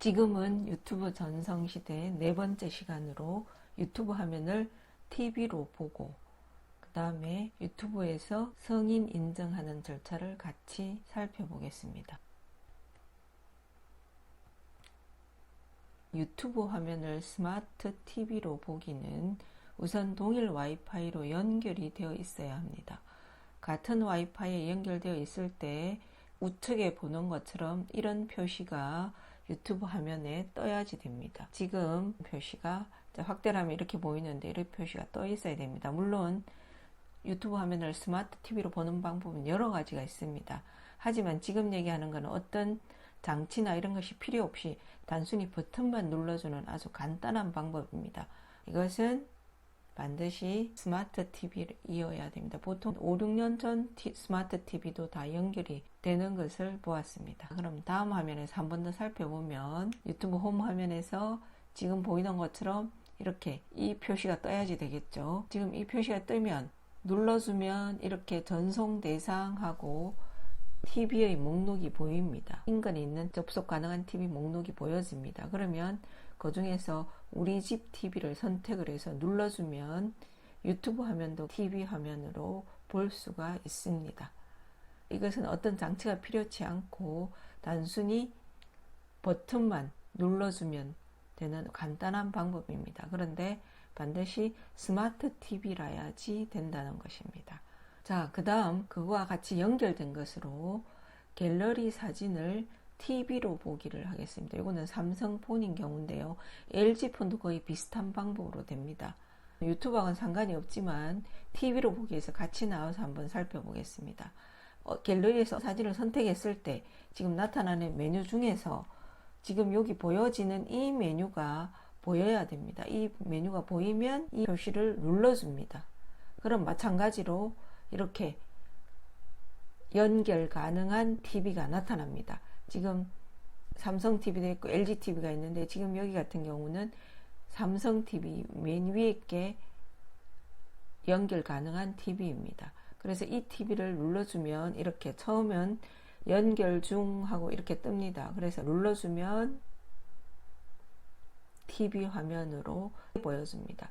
지금은 유튜브 전성 시대 네 번째 시간으로 유튜브 화면을 TV로 보고 그 다음에 유튜브에서 성인 인증하는 절차를 같이 살펴보겠습니다. 유튜브 화면을 스마트 TV로 보기는 우선 동일 와이파이로 연결이 되어 있어야 합니다. 같은 와이파이에 연결되어 있을 때 우측에 보는 것처럼 이런 표시가 유튜브 화면에 떠야지 됩니다. 지금 표시가 확대를 하면 이렇게 보이는데 이런 표시가 떠 있어야 됩니다. 물론 유튜브 화면을 스마트 TV로 보는 방법은 여러 가지가 있습니다. 하지만 지금 얘기하는 것은 어떤 장치나 이런 것이 필요 없이 단순히 버튼만 눌러주는 아주 간단한 방법입니다. 이것은 반드시 스마트 TV를 이어야 됩니다. 보통 5, 6년 전 티, 스마트 TV도 다 연결이 되는 것을 보았습니다. 그럼 다음 화면에서 한 번 더 살펴보면 유튜브 홈 화면에서 지금 보이는 것처럼 이렇게 이 표시가 떠야지 되겠죠. 지금 이 표시가 뜨면 눌러주면 이렇게 전송 대상하고 TV의 목록이 보입니다. 인근에 있는 접속 가능한 TV 목록이 보여집니다. 그러면 그 중에서 우리 집 TV를 선택을 해서 눌러주면 유튜브 화면도 TV 화면으로 볼 수가 있습니다. 이것은 어떤 장치가 필요치 않고 단순히 버튼만 눌러주면 되는 간단한 방법입니다. 그런데 반드시 스마트 TV라야지 된다는 것입니다. 자, 그 다음 그거와 같이 연결된 것으로 갤러리 사진을 TV로 보기를 하겠습니다. 이거는 삼성폰인 경우인데요. LG폰도 거의 비슷한 방법으로 됩니다. 유튜브하고는 상관이 없지만 TV로 보기 위해서 같이 나와서 한번 살펴보겠습니다. 어, 갤러리에서 사진을 선택했을 때 지금 나타나는 메뉴 중에서 지금 여기 보여지는 이 메뉴가 보여야 됩니다. 이 메뉴가 보이면 이 표시를 눌러줍니다. 그럼 마찬가지로 이렇게 연결 가능한 TV가 나타납니다. 지금 삼성 TV도 있고 LG TV가 있는데 지금 여기 같은 경우는 삼성 TV 맨 위에 게 연결 가능한 TV입니다. 그래서 이 TV를 눌러주면 이렇게 처음엔 연결 중 하고 이렇게 뜹니다. 그래서 눌러주면 TV 화면으로 보여줍니다.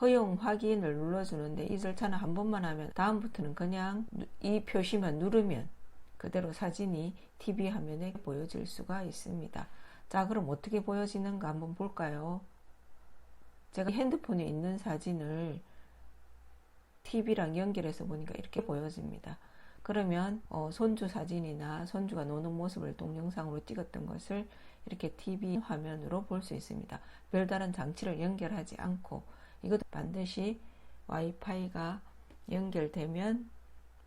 허용 확인을 눌러주는데 이 절차는 한 번만 하면 다음부터는 그냥 이 표시만 누르면 그대로 사진이 TV 화면에 보여질 수가 있습니다. 자, 그럼 어떻게 보여지는가 한번 볼까요? 제가 핸드폰에 있는 사진을 TV랑 연결해서 보니까 이렇게 보여집니다. 그러면 어, 손주 사진이나 손주가 노는 모습을 동영상으로 찍었던 것을 이렇게 TV 화면으로 볼 수 있습니다. 별다른 장치를 연결하지 않고 이것도 반드시 와이파이가 연결되면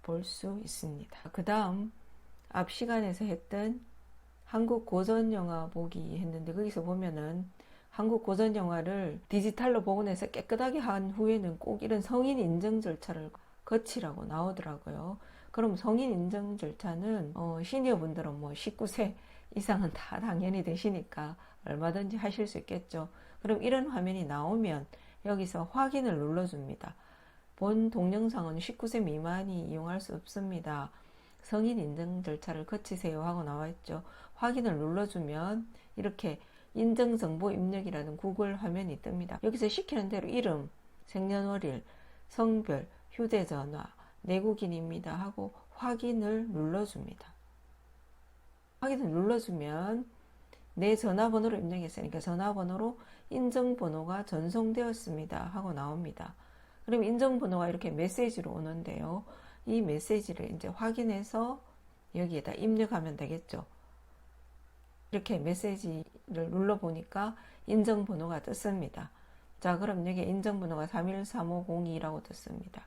볼 수 있습니다. 그 다음 앞 시간에서 했던 한국 고전 영화 보기 했는데 거기서 보면은 한국 고전 영화를 디지털로 복원해서 깨끗하게 한 후에는 꼭 이런 성인 인증 절차를 거치라고 나오더라고요. 그럼 성인 인증 절차는 어, 시니어 분들은 뭐 19세 이상은 다 당연히 되시니까 얼마든지 하실 수 있겠죠. 그럼 이런 화면이 나오면 여기서 확인을 눌러줍니다. 본 동영상은 19세 미만이 이용할 수 없습니다. 성인 인증 절차를 거치세요 하고 나와 있죠. 확인을 눌러주면 이렇게 인증정보 입력이라는 구글 화면이 뜹니다. 여기서 시키는 대로 이름, 생년월일, 성별, 휴대전화, 내국인입니다 하고 확인을 눌러줍니다. 확인을 눌러주면 내 전화번호로 입력했으니까 전화번호로 인증번호가 전송되었습니다 하고 나옵니다. 그럼 인증번호가 이렇게 메시지로 오는데요. 이 메시지를 이제 확인해서 여기에다 입력하면 되겠죠. 이렇게 메시지를 눌러보니까 인증번호가 떴습니다. 자, 그럼 여기 인증번호가 313502라고 떴습니다.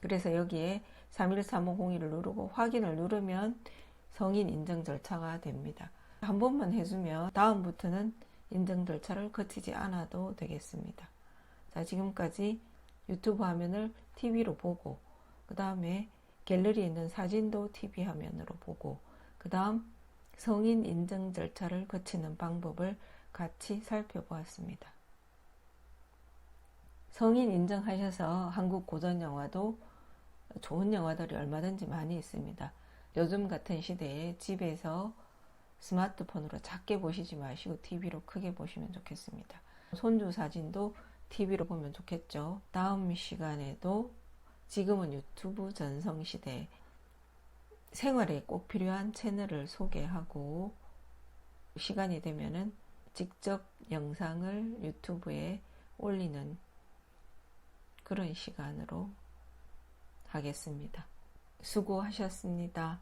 그래서 여기에 313502를 누르고 확인을 누르면 성인 인증 절차가 됩니다. 한 번만 해주면 다음부터는 인증 절차를 거치지 않아도 되겠습니다. 자, 지금까지 유튜브 화면을 TV로 보고 그 다음에 갤러리에 있는 사진도 TV 화면으로 보고 그 다음 성인 인증 절차를 거치는 방법을 같이 살펴보았습니다. 성인 인증하셔서 한국 고전 영화도 좋은 영화들이 얼마든지 많이 있습니다. 요즘 같은 시대에 집에서 스마트폰으로 작게 보시지 마시고 TV로 크게 보시면 좋겠습니다. 손주 사진도 TV로 보면 좋겠죠. 다음 시간에도 지금은 유튜브 전성시대 생활에 꼭 필요한 채널을 소개하고 시간이 되면은 직접 영상을 유튜브에 올리는 그런 시간으로 하겠습니다. 수고하셨습니다.